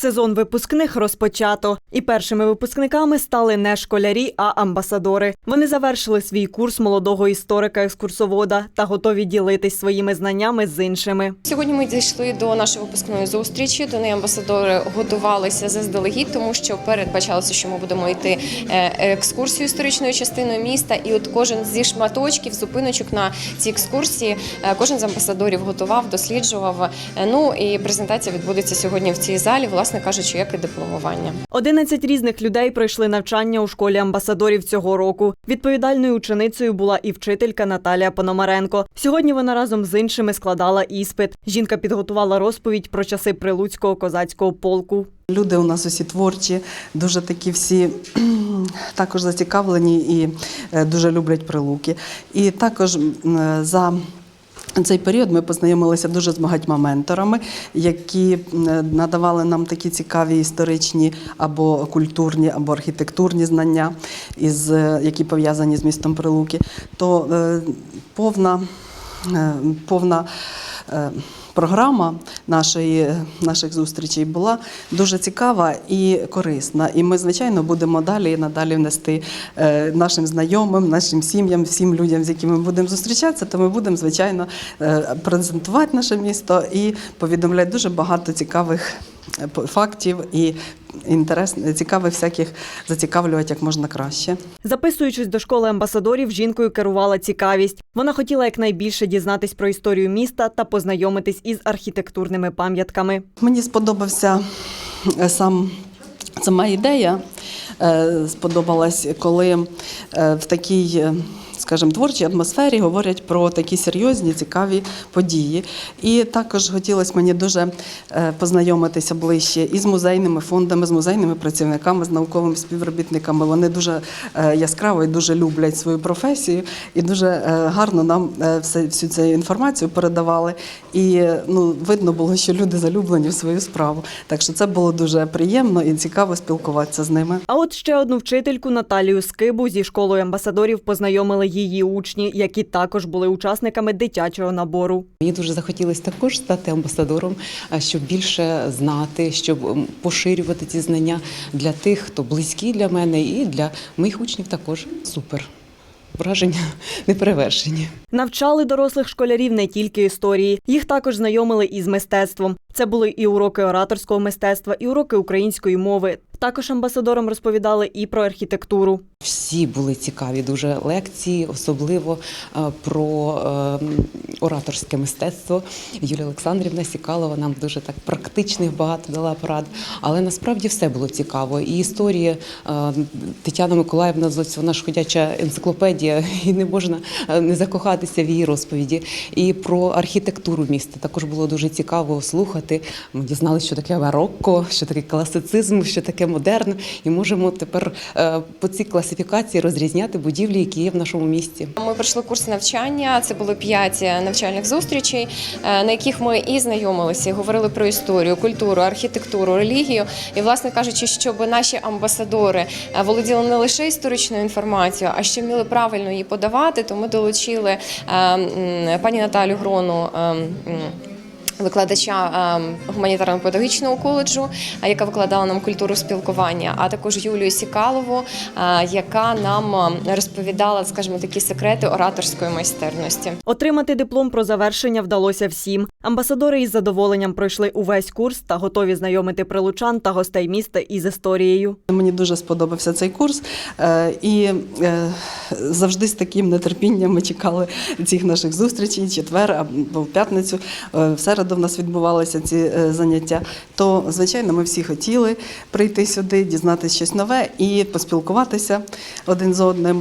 Сезон випускних розпочато, і першими випускниками стали не школярі, а амбасадори. Вони завершили свій курс молодого історика-екскурсовода та готові ділитись своїми знаннями з іншими. Сьогодні ми дійшли до нашої випускної зустрічі. До неї амбасадори готувалися заздалегідь, тому що передбачалося, що ми будемо йти е, екскурсію історичною частиною міста. І от кожен зі шматочків, зупиночок на цій екскурсії, е, кожен з амбасадорів готував, досліджував. Е, Ну і презентація відбудеться сьогодні в цій залі, власне кажучи, як і дипломування. 11 різних людей пройшли навчання у школі амбасадорів цього року. Відповідальною ученицею була і вчителька Наталія Пономаренко. Сьогодні вона разом з іншими складала іспит. Жінка підготувала розповідь про часи прилуцького козацького полку. Люди у нас усі творчі, дуже такі всі також зацікавлені і е, дуже люблять прилуки. І також е, за цей період ми познайомилися дуже з багатьма менторами, які надавали нам такі цікаві історичні або культурні, або архітектурні знання, із, е, які пов'язані з містом Прилуки. То е, повна, е, повна е, програма нашої, наших зустрічей була дуже цікава і корисна. І ми, звичайно, будемо далі і надалі внести е, нашим знайомим, нашим сім'ям, всім людям, з якими ми будемо зустрічатися, то ми будемо, звичайно, е, презентувати наше місто і повідомляти дуже багато цікавих фактів і інтерес, цікавих всяких зацікавлювати як можна краще. Записуючись до школи амбасадорів, жінкою керувала цікавість. Вона хотіла якнайбільше дізнатись про історію міста та познайомитись із архітектурними пам'ятками. Мені сподобався е, сам. Сама ідея е, сподобалась, коли е, в такій, е, скажімо, творчій атмосфері говорять про такі серйозні, цікаві події. І також хотілося мені дуже е, познайомитися ближче і з музейними фондами, з музейними працівниками, з науковими співробітниками. Вони дуже е, яскраво і дуже люблять свою професію і дуже е, гарно нам всю цю інформацію передавали. І ну, видно було, що люди залюблені в свою справу. Так що це було дуже приємно і цікаво спілкуватися з ними. А от ще одну вчительку Наталію Скибу зі школою амбасадорів познайомили її учні, які також були учасниками дитячого набору. Мені дуже захотілося також стати амбасадором, щоб більше знати, щоб поширювати ці знання для тих, хто близький для мене, і для моїх учнів також супер. Враження неперевершені. Навчали дорослих школярів не тільки історії, їх також знайомили із мистецтвом. Це були і уроки ораторського мистецтва, і уроки української мови. Також амбасадорам розповідали і про архітектуру. Всі були цікаві дуже лекції, особливо е, про е, ораторське мистецтво. Юлія Олександрівна Сікалова нам дуже так практичних багато дала порад. Але насправді все було цікаво. І історія е, Тетяна Миколаївна вона ж ходяча енциклопедія, і не можна не закохатися в її розповіді. І про архітектуру міста також було дуже цікаво слухати. Ми дізналися, що таке барокко, що таке класицизм, що таке модерн. І можемо тепер по цій класифікації розрізняти будівлі, які є в нашому місті. Ми пройшли курс навчання. Це було п'ять навчальних зустрічей, е, на яких ми і знайомилися, і говорили про історію, культуру, архітектуру, релігію. І, власне кажучи, щоб наші амбасадори е, володіли не лише історичною інформацією, а ще вміли правильно її подавати, то ми долучили е, пані Наталю Грону. Е, Викладача ем, гуманітарно-педагогічного коледжу, а яка викладала нам культуру спілкування, а також Юлію Сікалову, е, яка нам е, розповідала, скажімо, такі секрети ораторської майстерності. Отримати диплом про завершення вдалося всім. Амбасадори із задоволенням пройшли увесь курс та готові знайомити прилучан та гостей міста із історією. Мені дуже сподобався цей курс, е, і е, завжди з таким нетерпінням ми чекали цих наших зустрічей, четвер або в п'ятницю. Е, В середу в нас відбувалися ці е, заняття. То, звичайно, ми всі хотіли прийти сюди, дізнатися щось нове і поспілкуватися один з одним.